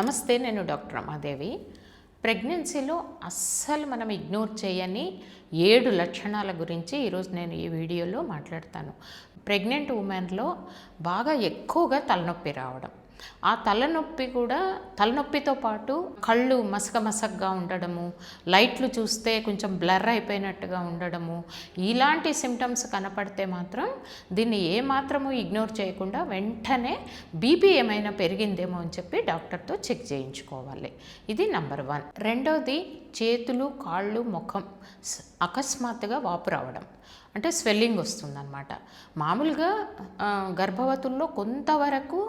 నమస్తే నేను డాక్టర్ రమాదేవి. ప్రెగ్నెన్సీలో అస్సలు మనం ఇగ్నోర్ చేయని ఏడు లక్షణాల గురించి ఈరోజు నేను ఈ వీడియోలో మాట్లాడతాను. ప్రెగ్నెంట్ ఉమెన్లో బాగా ఎక్కువగా తలనొప్పి రావడం ఆ తలనొప్పి కూడా తలనొప్పితో పాటు కళ్ళు మసక మసకగా ఉండడము లైట్లు చూస్తే కొంచెం బ్లర్ అయిపోయినట్టుగా ఉండడము ఇలాంటి సిమ్టమ్స్ కనపడితే మాత్రం దీన్ని ఏమాత్రము ఇగ్నోర్ చేయకుండా వెంటనే బీపీ ఏమైనా పెరిగిందేమో అని చెప్పి డాక్టర్తో చెక్ చేయించుకోవాలి. ఇది నంబర్ వన్. రెండవది చేతులు కాళ్ళు ముఖం అకస్మాత్తుగా వాపు రావడం. అంటే స్వెల్లింగ్ వస్తుందన్నమాట. మామూలుగా గర్భవతుల్లో కొంతవరకు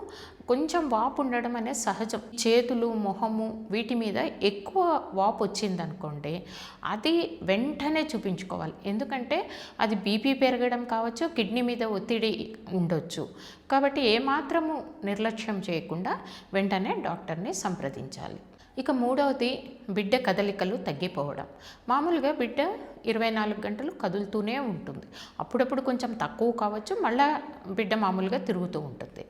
కొంచెం వాపు ఉండడం అనేది సహజం. చేతులు మొహము వీటి మీద ఎక్కువ వాపు వచ్చిందనుకోండి అది వెంటనే చూపించుకోవాలి. ఎందుకంటే అది బీపీ పెరగడం కావచ్చు కిడ్నీ మీద ఒత్తిడి ఉండొచ్చు. కాబట్టి ఏమాత్రము నిర్లక్ష్యం చేయకుండా వెంటనే డాక్టర్ని సంప్రదించాలి. ఇక మూడవది బిడ్డ కదలికలు తగ్గిపోవడం. మామూలుగా బిడ్డ ఇరవై నాలుగు గంటలు కదులుతూనే ఉంటుంది. అప్పుడప్పుడు కొంచెం తక్కువ కావచ్చు మళ్ళా బిడ్డ మామూలుగా తిరుగుతూ ఉంటుంది.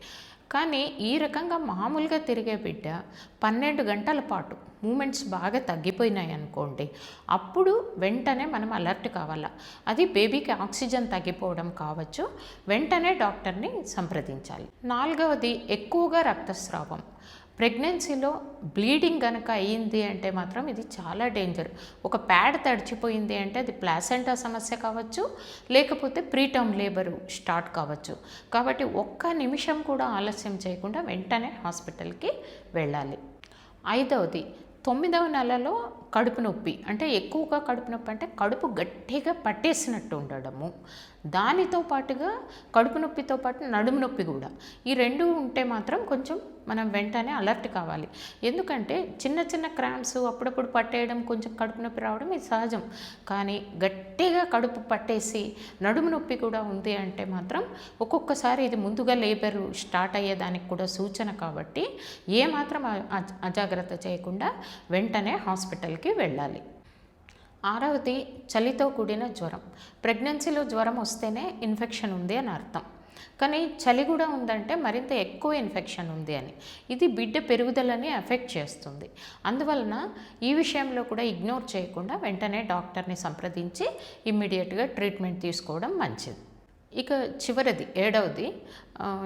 కానీ ఈ రకంగా మామూలుగా తిరిగే బిడ్డ పన్నెండు గంటల పాటు మూమెంట్స్ బాగా తగ్గిపోయినాయి అనుకోండి అప్పుడు వెంటనే మనం అలర్ట్ కావాలా? అది బేబీకి ఆక్సిజన్ తగ్గిపోవడం కావచ్చు వెంటనే డాక్టర్ని సంప్రదించాలి. నాలుగవది ఎక్కువగా రక్తస్రావం. ప్రెగ్నెన్సీలో బ్లీడింగ్ కనుక అయ్యింది అంటే మాత్రం ఇది చాలా డేంజర్. ఒక ప్యాడ్ తడిచిపోయింది అంటే అది ప్లాసెంటా సమస్య కావచ్చు లేకపోతే ప్రీటర్మ్ లేబర్ స్టార్ట్ కావచ్చు. కాబట్టి ఒక్క నిమిషం కూడా ఆలస్యం చేయకుండా వెంటనే హాస్పిటల్కి వెళ్ళాలి. ఐదవది తొమ్మిదవ నెలలో కడుపు నొప్పి. అంటే ఎక్కువగా కడుపు నొప్పి అంటే కడుపు గట్టిగా పట్టేసినట్టు ఉండడము. దానితో పాటుగా కడుపు నొప్పితో పాటు నడుము నొప్పి కూడా. ఈ రెండు ఉంటే మాత్రం కొంచెం మనం వెంటనే అలర్ట్ కావాలి. ఎందుకంటే చిన్న చిన్న క్రాంప్స్ అప్పుడప్పుడు పట్టేయడం కొంచెం కడుపు నొప్పి రావడం ఇది సహజం. కానీ గట్టిగా కడుపు పట్టేసి నడుము నొప్పి కూడా ఉంది అంటే మాత్రం ఒక్కొక్కసారి ఇది ముందుగా లేబర్ స్టార్ట్ అయ్యేదానికి కూడా సూచన కాబట్టి ఏమాత్రం అజ- అజాగ్రత్త చేయకుండా వెంటనే హాస్పిటల్కి వెళ్ళాలి. ఆరవది చలితో కూడిన జ్వరం. ప్రెగ్నెన్సీలో జ్వరం వస్తేనే ఇన్ఫెక్షన్ ఉంది అని అర్థం. కానీ చలి కూడా ఉందంటే మరింత ఎక్కువ ఇన్ఫెక్షన్ ఉంది అని. ఇది బిడ్డ పెరుగుదలని ఎఫెక్ట్ చేస్తుంది. అందువలన ఈ విషయంలో కూడా ఇగ్నోర్ చేయకుండా వెంటనే డాక్టర్ని సంప్రదించి ఇమ్మీడియట్గా ట్రీట్మెంట్ తీసుకోవడం మంచిది. ఇక చివరిది ఏడవది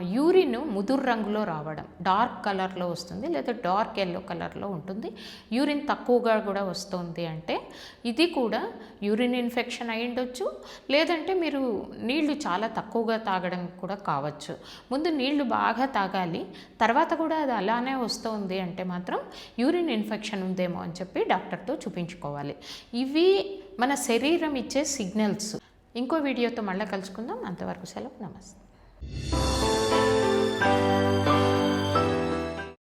యూరిన్ ముదురు రంగులో రావడం. డార్క్ కలర్లో వస్తుంది లేదా డార్క్ ఎల్లో కలర్లో ఉంటుంది. యూరిన్ తక్కువగా కూడా వస్తుంది అంటే ఇది కూడా యూరిన్ ఇన్ఫెక్షన్ అయి ఉండొచ్చు. లేదంటే మీరు నీళ్ళు చాలా తక్కువగా తాగడం కూడా కావచ్చు. ముందు నీళ్ళు బాగా తాగాలి. తర్వాత కూడా అది అలానే వస్తుంది అంటే మాత్రం యూరిన్ ఇన్ఫెక్షన్ ఉందేమో అని చెప్పి డాక్టర్తో చూపించుకోవాలి. ఇవి మన శరీరం ఇచ్చే సిగ్నల్స్. ఇంకో వీడియోతో మళ్ళీ కలుసుకుందాం. అంతవరకు సెలవు. నమస్తే.